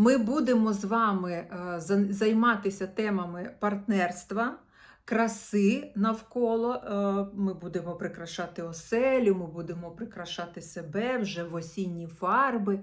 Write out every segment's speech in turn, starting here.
Ми будемо з вами е, займатися темами партнерства, краси навколо. Е, Ми будемо прикрашати оселю, ми будемо прикрашати себе вже в осінні фарби.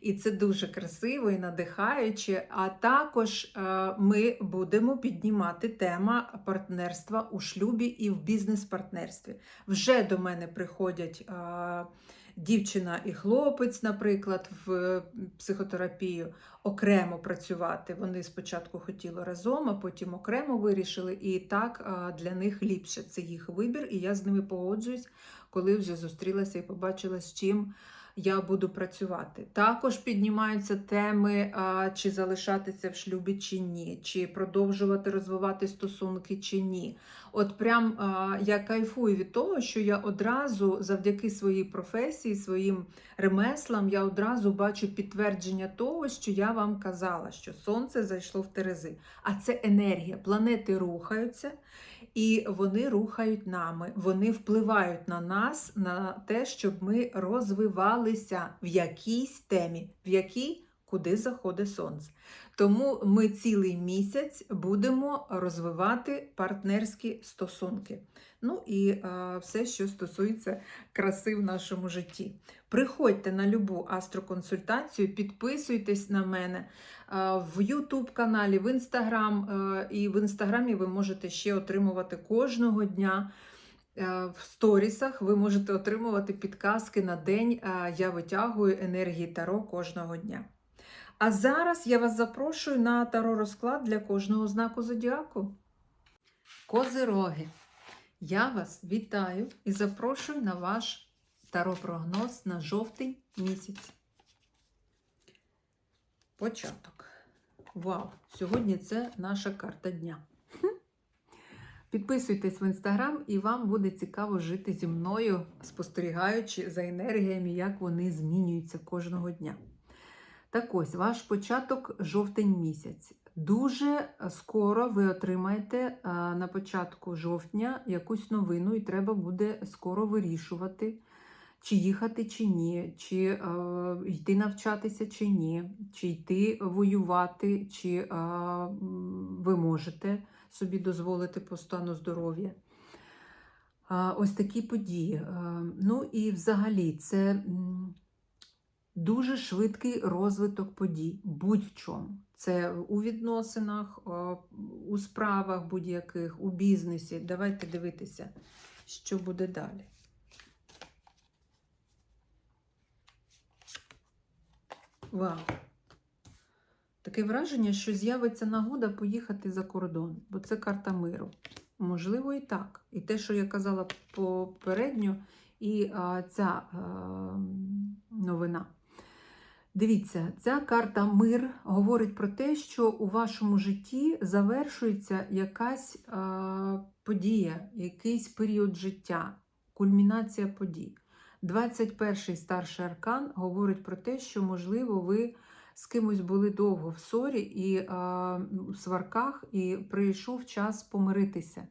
І це дуже красиво і надихаюче. А також е, ми будемо піднімати тема партнерства у шлюбі і в бізнес-партнерстві. Вже до мене приходять. Е, Дівчина і хлопець, наприклад, в психотерапію окремо працювати. Вони спочатку хотіли разом, а потім окремо вирішили, і так для них ліпше. Це їх вибір, і я з ними погоджуюсь, коли вже зустрілася і побачила, з чим я буду працювати. Також піднімаються теми, а, чи залишатися в шлюбі чи ні, чи продовжувати розвивати стосунки чи ні. От прям я кайфую від того, що я одразу завдяки своїй професії, своїм ремеслам, я одразу бачу підтвердження того, що я вам казала, що сонце зайшло в Терези. А це енергія. Планети рухаються. І вони рухають нами, вони впливають на нас, на те, щоб ми розвивалися в якійсь темі, в якій куди заходить сонце. Тому ми цілий місяць будемо розвивати партнерські стосунки. Ну і е, все, що стосується краси в нашому житті. Приходьте на любу астроконсультацію, підписуйтесь на мене е, в YouTube каналі, в Instagram. Е, і в інстаграмі ви можете ще отримувати кожного дня. В сторісах ви можете отримувати підказки на день. Я витягую енергії Таро кожного дня. А зараз я вас запрошую на таро розклад для кожного знаку зодіаку. Козироги. Я вас вітаю і запрошую на ваш таро-прогноз на жовтий місяць. Початок. Вау! Сьогодні це наша карта дня. Підписуйтесь в інстаграм, і вам буде цікаво жити зі мною, спостерігаючи за енергіями, як вони змінюються кожного дня. Так ось, ваш початок жовтень місяць. Дуже скоро ви отримаєте на початку жовтня якусь новину, і треба буде скоро вирішувати, чи їхати, чи ні, чи е, йти навчатися, чи ні, чи йти воювати, чи е, ви можете собі дозволити по стану здоров'я. А, Ось такі події. Е, Ну і взагалі це. Дуже швидкий розвиток подій, будь-в чому. Це у відносинах, у справах будь-яких, у бізнесі. Давайте дивитися, що буде далі. Вау! Таке враження, що з'явиться нагода поїхати за кордон, бо це карта миру. Можливо, і так. І те, що я казала попередньо, і а, ця а, новина. Дивіться, ця карта мир говорить про те, що у вашому житті завершується якась а, подія, якийсь період життя, кульмінація подій. 21-й старший аркан говорить про те, що, можливо, ви з кимось були довго в ссорі і а, в сварках, і прийшов час помиритися.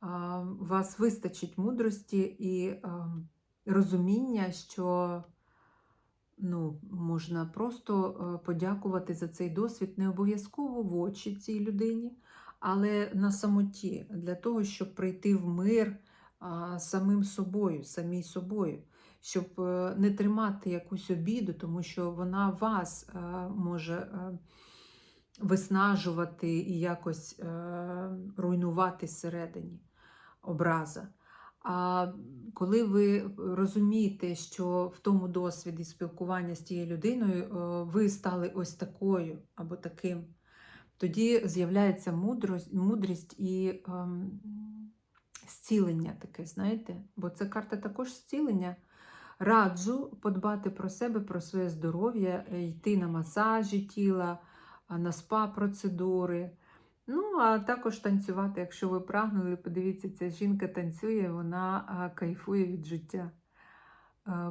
А, вас вистачить мудрості і а, розуміння, що ну, можна просто е, подякувати за цей досвід не обов'язково в очі цій людині, але на самоті, для того, щоб прийти в мир самим собою, самій собою, щоб е, не тримати якусь обіду, тому що вона вас е, може виснажувати і якось руйнувати всередині образа. А коли ви розумієте, що в тому досвіді спілкування з тією людиною е, ви стали ось такою або таким, тоді з'являється мудрость, мудрість і ем, зцілення таке, знаєте? Бо це карта також зцілення. Раджу подбати про себе, про своє здоров'я, е, йти на масажі тіла, на спа-процедури. Ну, а також танцювати, якщо ви прагнули, подивіться, ця жінка танцює, вона кайфує від життя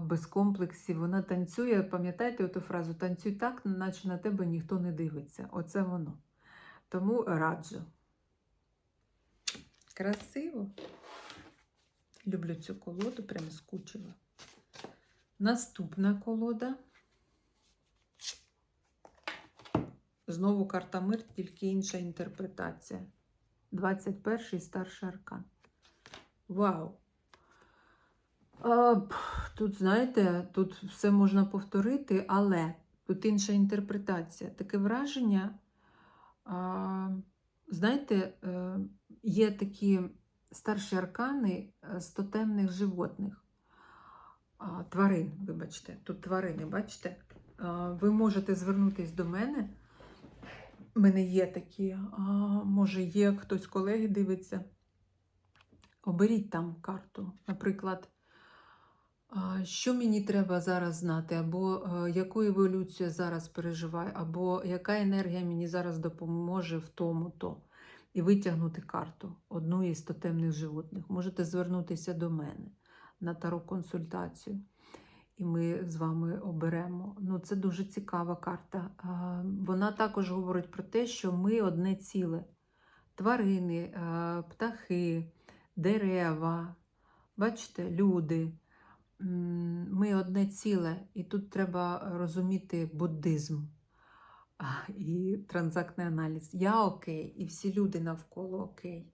без комплексів. Вона танцює, пам'ятаєте ту фразу танцюй так, наче на тебе ніхто не дивиться. Оце воно. Тому раджу. Красиво. Люблю цю колоду, прям скучила. Наступна колода. Знову карта мир, тільки інша інтерпретація. 21-й старший аркан. Вау! А, тут, знаєте, тут все можна повторити, але тут інша інтерпретація. Таке враження, а, знаєте, е, є такі старші аркани з тотемних животних. Тварин, вибачте, тут тварини, бачите? Ви можете звернутися до мене. Мене є такі, а, може, є хтось колеги дивиться. Оберіть там карту. Наприклад, що мені треба зараз знати, або яку еволюцію я зараз переживаю, або яка енергія мені зараз допоможе в тому-то. і витягнути карту одну із тотемних животних. Можете звернутися до мене на таро-консультацію, і ми з вами оберемо. Ну, Це дуже цікава карта. Вона також говорить про те, що ми одне ціле. Тварини, птахи, дерева, бачите, люди. Ми одне ціле, і тут треба розуміти буддизм і транзактний аналіз. Я окей, і всі люди навколо окей.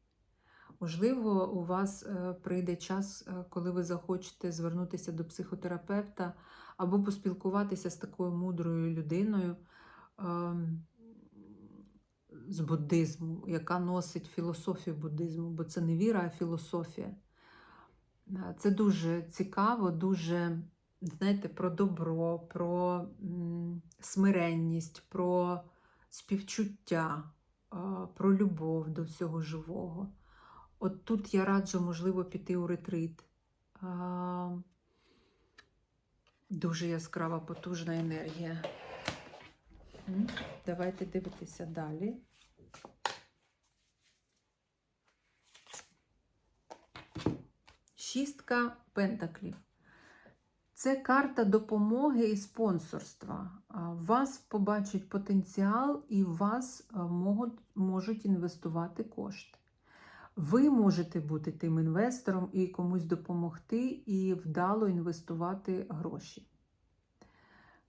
Можливо, у вас е, прийде час, е, коли ви захочете звернутися до психотерапевта або поспілкуватися з такою мудрою людиною ем, з буддизму, яка носить філософію буддизму, бо це не віра, а філософія. Е, Це дуже цікаво, дуже, знаєте, про добро, про смиренність, про співчуття, про любов до всього живого. От тут я раджу, можливо, піти у ретрит. А, Дуже яскрава, потужна енергія. Давайте дивитися далі. Шістка пентаклів. Це карта допомоги і спонсорства. Вас побачать потенціал і вас можуть, можуть інвестувати кошти. Ви можете бути тим інвестором і комусь допомогти, і вдало інвестувати гроші.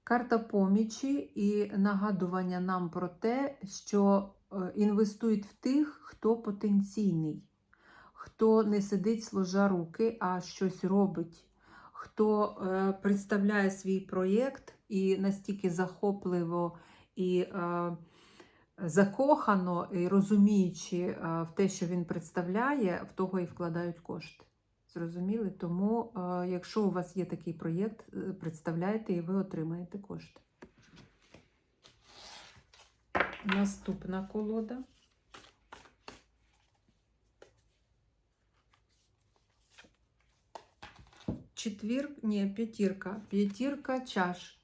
Карта помічі і нагадування нам про те, що е, інвестують в тих, хто потенційний, хто не сидить сложа руки, а щось робить, хто е, представляє свій проєкт і настільки захопливо і е, закохано і розуміючи е, в те, що він представляє, в того і вкладають кошти. Зрозуміли? Тому, е, якщо у вас є такий проєкт, е, представляйте і ви отримаєте кошти. Наступна колода. Четвір, ні, п'ятірка. П'ятірка чаш.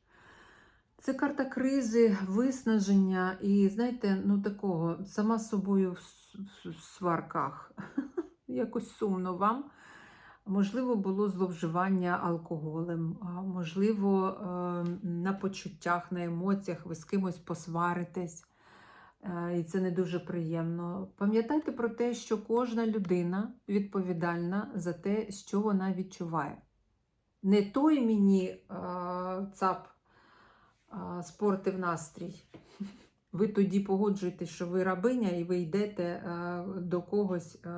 Це карта кризи, виснаження і, знаєте, ну такого, сама собою в сварках. Якось сумно вам. Можливо, було зловживання алкоголем, можливо, е, на почуттях, на емоціях ви з кимось посваритесь, е, і це не дуже приємно. Пам'ятайте про те, що кожна людина відповідальна за те, що вона відчуває. Не той мені е, цап спортив настрій. Ви тоді погоджуєтесь, що ви рабиня, і ви йдете е, до когось е,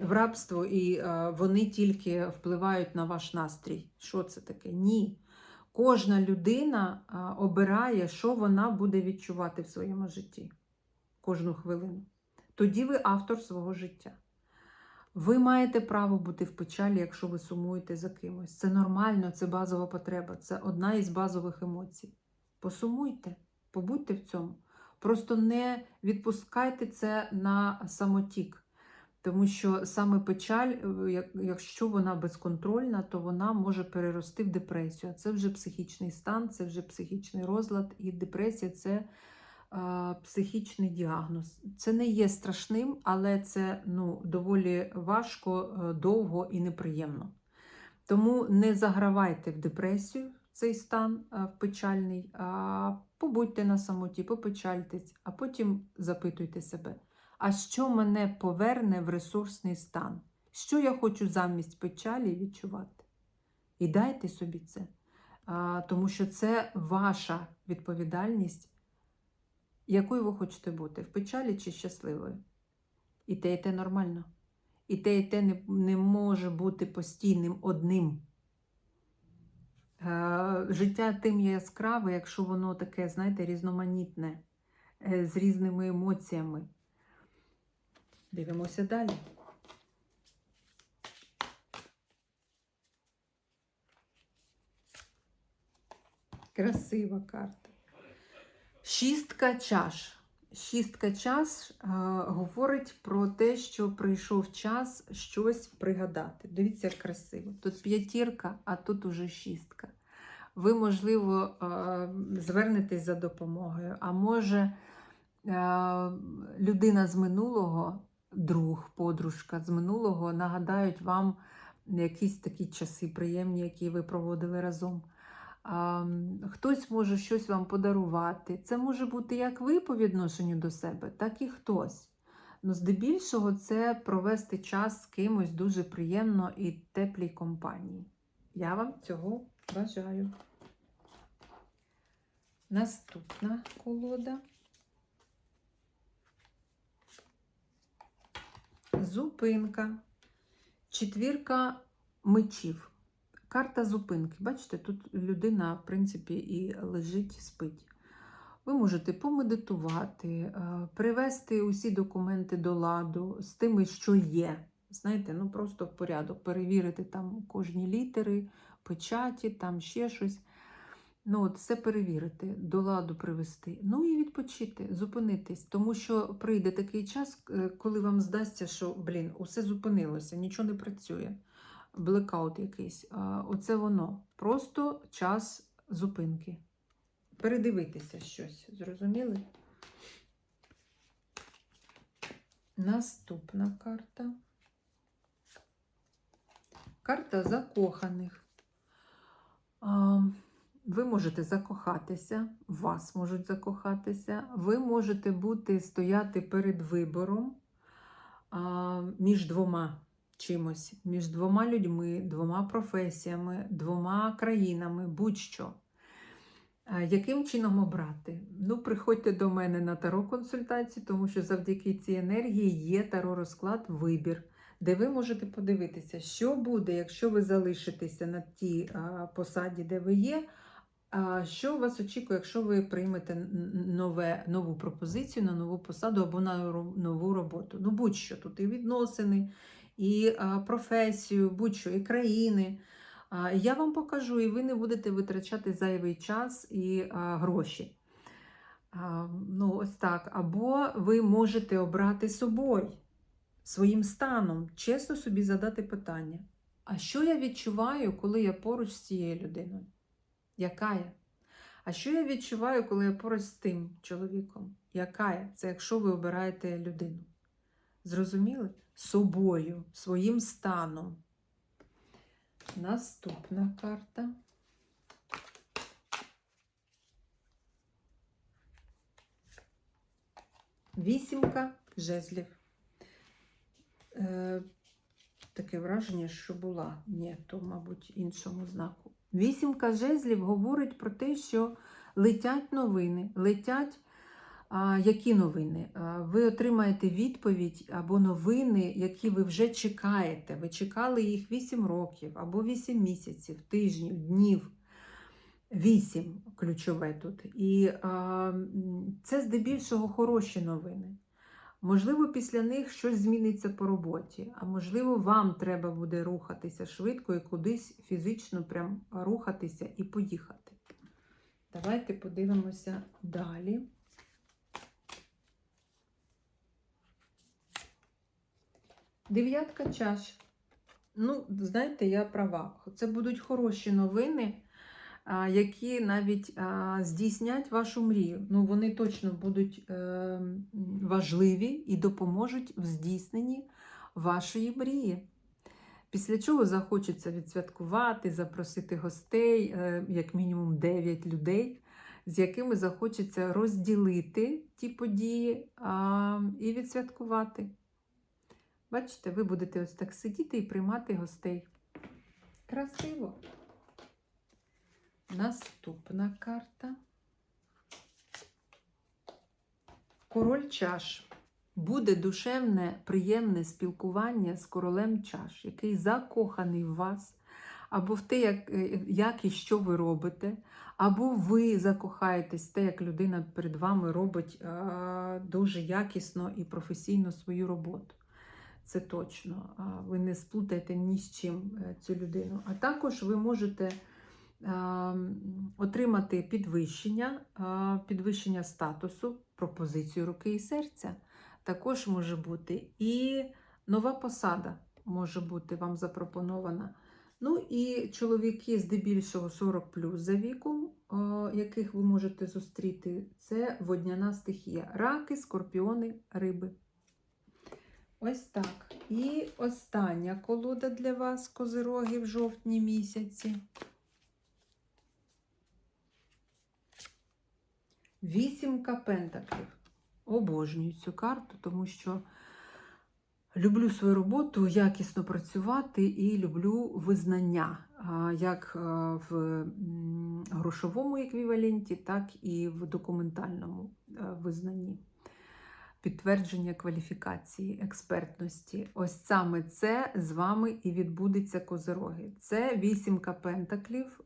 в рабство, і е, вони тільки впливають на ваш настрій. Що це таке? Ні. Кожна людина обирає, що вона буде відчувати в своєму житті кожну хвилину. Тоді ви автор свого життя. Ви маєте право бути в печалі, якщо ви сумуєте за кимось. Це нормально, це базова потреба, це одна із базових емоцій. Посумуйте, побудьте в цьому. Просто не відпускайте це на самотік. Тому що саме печаль, е, якщо вона безконтрольна, то вона може перерости в депресію. А це вже психічний стан, це вже психічний розлад, і депресія це психічний діагноз. Це не є страшним, але це ну, доволі важко, е, довго і неприємно. Тому не загравайте в депресію цей стан е, в печальний, а побудьте на самоті, попечальтесь, а потім запитуйте себе, а що мене поверне в ресурсний стан? Що я хочу замість печалі відчувати? І дайте собі це, тому що це ваша відповідальність, якою ви хочете бути, в печалі чи щасливою. І те, і те нормально. І те, і те не, не може бути постійним одним. Е, Життя тим є яскраве, якщо воно таке, знаєте, різноманітне, е, з різними емоціями. Дивимося далі. Красива карта. Шістка чаш. Шістка чаш е, говорить про те, що прийшов час щось пригадати. Дивіться, як красиво. Тут п'ятірка, а тут уже шістка. Ви, можливо, е, звернетесь за допомогою, а може, е, людина з минулого, друг, подружка з минулого нагадають вам якісь такі часи приємні, які ви проводили разом. Хтось може щось вам подарувати. Це може бути як ви по відношенню до себе, так і хтось. Ну, здебільшого, це провести час з кимось дуже приємно і теплій компанії. Я вам цього бажаю. Наступна колода. Зупинка. Четвірка мечів. Карта зупинки. Бачите, тут людина, в принципі, і лежить, спить. Ви можете помедитувати, е, привести усі документи до ладу з тими, що є. Знаєте, ну просто в порядок, перевірити там кожні літери, печаті, там ще щось. Ну, от все перевірити, до ладу привести. Ну і відпочити, зупинитись. Тому що прийде такий час, е, коли вам здасться, що блін, усе зупинилося, нічого не працює. Блекаут якийсь. Оце воно. Просто час зупинки. Передивитися щось. Зрозуміли? Наступна карта. Карта закоханих. Ви можете закохатися, вас можуть закохатися, ви можете бути стояти перед вибором між двома чимось, між двома людьми, двома професіями, двома країнами, будь-що. Яким чином обрати? Ну, приходьте до мене на таро консультації, тому що завдяки цій енергії є таро розклад вибір, де ви можете подивитися, що буде, якщо ви залишитеся на тій посаді, де ви є. А що вас очікує, якщо ви приймете нове, нову пропозицію на нову посаду або на нову роботу? Ну, будь-що тут і відносини, і професію, будь-що, і країни. Я вам покажу, і ви не будете витрачати зайвий час і гроші. Ну, ось так. Або ви можете обрати собою, своїм станом, чесно собі задати питання: а що я відчуваю, коли я поруч з цією людиною? Яка я? А що я відчуваю, коли я поруч з тим чоловіком? Яка я? Це якщо ви обираєте людину. Зрозуміли? Собою, своїм станом. Наступна карта. Вісімка жезлів. Е, таке враження, що була. Ні, то, мабуть, іншому знаку. Вісімка жезлів говорить про те, що летять новини. Летять які новини? Ви отримаєте відповідь або новини, які ви вже чекаєте. Ви чекали їх 8 років, або 8 місяців, тижнів, днів. Вісім ключове тут. І а, це здебільшого хороші новини. Можливо, після них щось зміниться по роботі, а можливо, вам треба буде рухатися швидко і кудись фізично прям рухатися і поїхати. Давайте подивимося далі. Дев'ятка чаш. Ну, знаєте, я права. Це будуть хороші новини, які навіть здійснять вашу мрію. Ну, вони точно будуть е, важливі і допоможуть в здійсненні вашої мрії. Після чого захочеться відсвяткувати, запросити гостей, е, як мінімум 9 людей, з якими захочеться розділити ті події і відсвяткувати. Бачите, ви будете ось так сидіти і приймати гостей. Красиво. Наступна карта. Король чаш. Буде душевне, приємне спілкування з королем чаш, який закоханий в вас, або в те, як, е, як і що ви робите, або ви закохаєтесь в те, як людина перед вами робить а, дуже якісно і професійно свою роботу. Це точно. Ви не сплутаєте ні з чим е, цю людину. А також ви можете отримати підвищення, підвищення статусу, пропозицію руки і серця. Також може бути і нова посада може бути вам запропонована. Ну і чоловіки здебільшого 40 плюс за віком, е, яких ви можете зустріти, це водняна стихія. Раки, скорпіони, риби. Ось так. І остання колода для вас, козироги в жовтні місяці. Вісімка пентаклів. Обожнюю цю карту, тому що люблю свою роботу, якісно працювати і люблю визнання, як в грошовому еквіваленті, так і в документальному визнанні. Підтвердження кваліфікації, експертності. Ось саме це з вами і відбудеться козироги. Це вісімка пентаклів.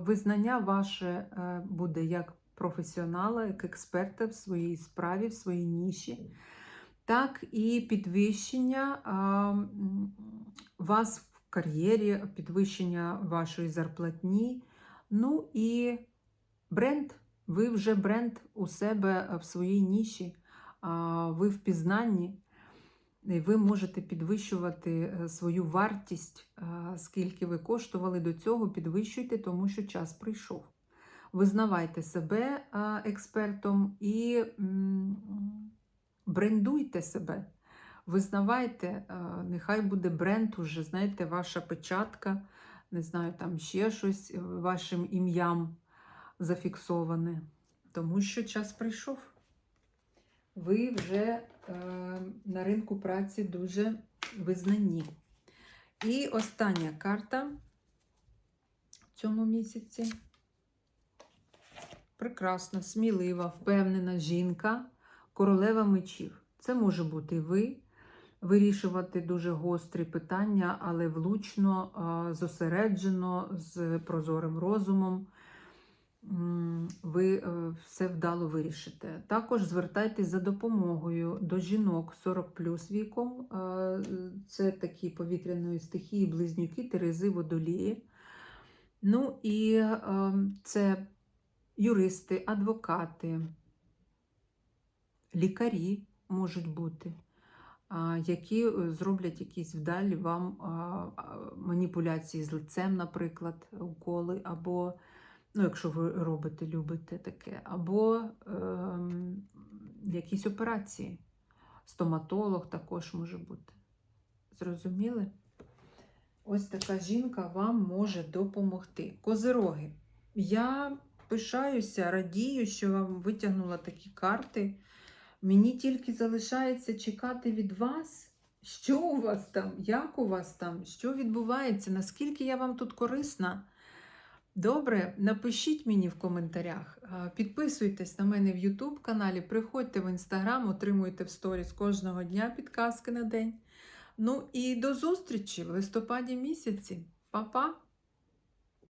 Визнання ваше е, буде як професіонала, як експерта в своїй справі, в своїй ніші, так і підвищення вас в кар'єрі, підвищення вашої зарплатні. Ну і бренд. Ви вже бренд у себе в своїй ніші, ви в пізнанні. І ви можете підвищувати е, свою вартість, скільки ви коштували до цього, підвищуйте, тому що час прийшов. Визнавайте себе експертом і брендуйте себе. Визнавайте, нехай буде бренд уже, знаєте, ваша печатка, не знаю, там ще щось е, вашим ім'ям зафіксоване. Тому що час прийшов. Ви вже е, на ринку праці дуже визнані. І остання карта в цьому місяці. Прекрасна, смілива, впевнена жінка, королева мечів. Це може бути ви, вирішувати дуже гострі питання, але влучно, зосереджено, з прозорим розумом. Ви е, все вдало вирішите. Також звертайтесь за допомогою до жінок 40 плюс віком. Е, Це такі повітряної стихії, близнюки, терези, водолії. Ну і е, це юристи, адвокати, лікарі можуть бути, які зроблять якісь вдалі вам маніпуляції з лицем, наприклад, уколи, або, ну, якщо ви робите, любите таке, або ем, якісь операції. Стоматолог також може бути. Зрозуміли? Ось така жінка вам може допомогти. Козироги. Я пишаюся, радію, що вам витягнула такі карти. Мені тільки залишається чекати від вас, що у вас там, як у вас там, що відбувається, наскільки я вам тут корисна. Добре, напишіть мені в коментарях. Підписуйтесь на мене в YouTube каналі, приходьте в Instagram, отримуйте в сторіс кожного дня підказки на день. Ну і до зустрічі в листопаді місяці. Па-па!